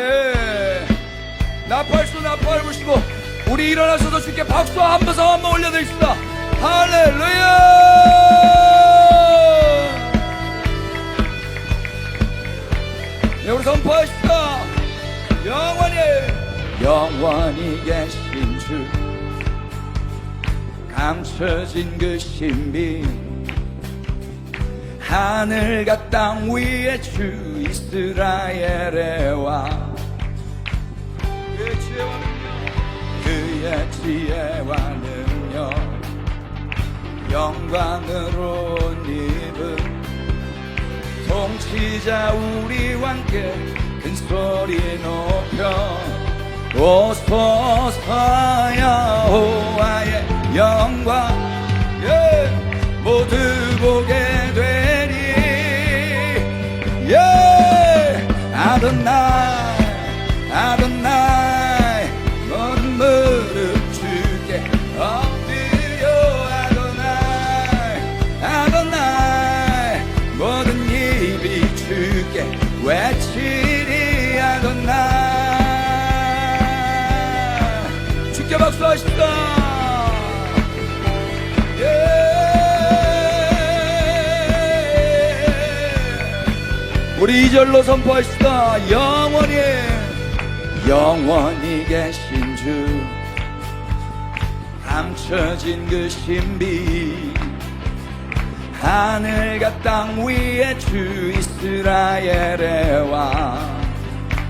예. 나팔수 나팔 부시고 우리 일어나서도 주께 박수 한번 한번 올려드립시다. 할렐루야! 네, 우리 선포하십시다. 영원히 영원히 계신 주 감춰진 그 신비 하늘과 땅 위에 주 이스라엘의 왕 그의 지혜와 능력 영광으로 입은 통치자 우리와 함께 큰 소리 높여 오소서 여호와의 영광. 예, 모두 보게 되리. 예, 아도나 외치리 아도나이 주께 박수하십시다 예. 우리 이절로 선포하시다. 영원히 영원히 계신 주. 감춰진 그 신비 하늘과 땅 위에 주 이스라엘의 왕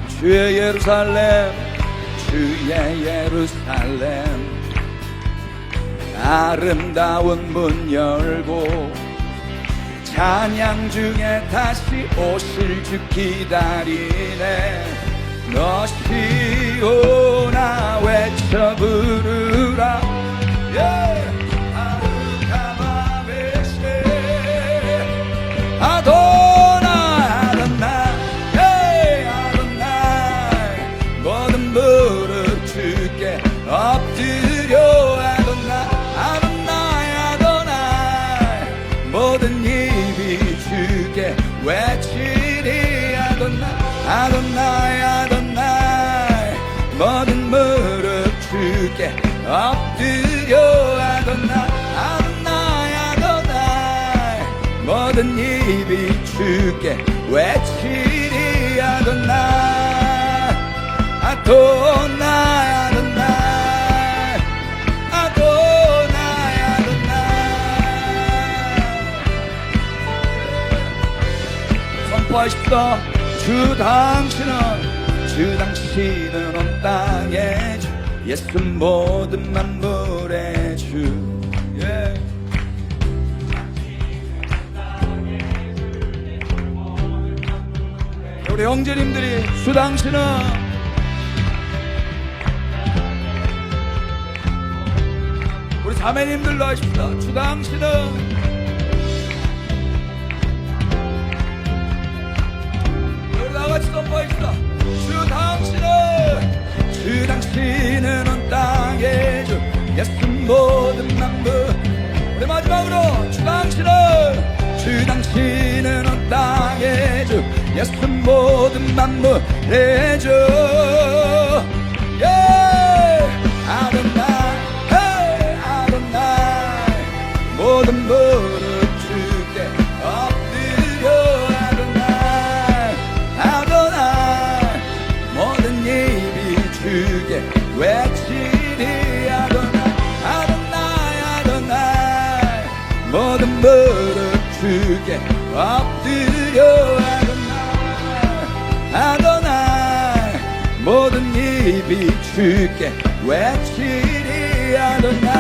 주의 예루살렘 주의 예루살렘. 아름다운 문 열고 찬양 중에 다시 오실 주 기다리네 아도나 아도나 모든 무릎 주께 엎드려 아도나 아도나 아도나 모든 입이 주께 외치리 아도나 아도나 아도나 아도나 아도나. 선포하십시다 주 당신은 주 당신은 온 땅의 주 예수 모든 만물의 주 예. 우리 형제님들이 주 당신은 우리 자매님들로 하십시다 주 당신은 주 예수 모든 만물의 주 예! 아도나이 헤이 아도나이 모든 무릎 주께 엎드려 아도나이 아도나이 모든 입이 주께 외치리 아도나이 아도나이 아도나이 모든 무릎 주께 엎드려 아도나이 아도나이 모든 입이 주께 외치리 아도나이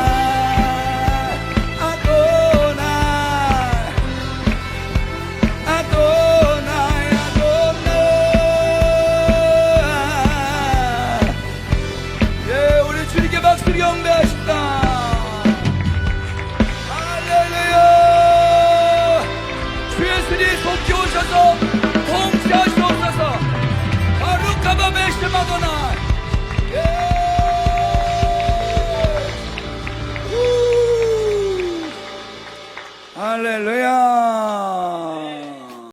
아도나이 아도나이 아도나이 예 우리 주님께 박수를 경배하시다. 할렐루야. 주 예수님 속히 오셔서 Adonai.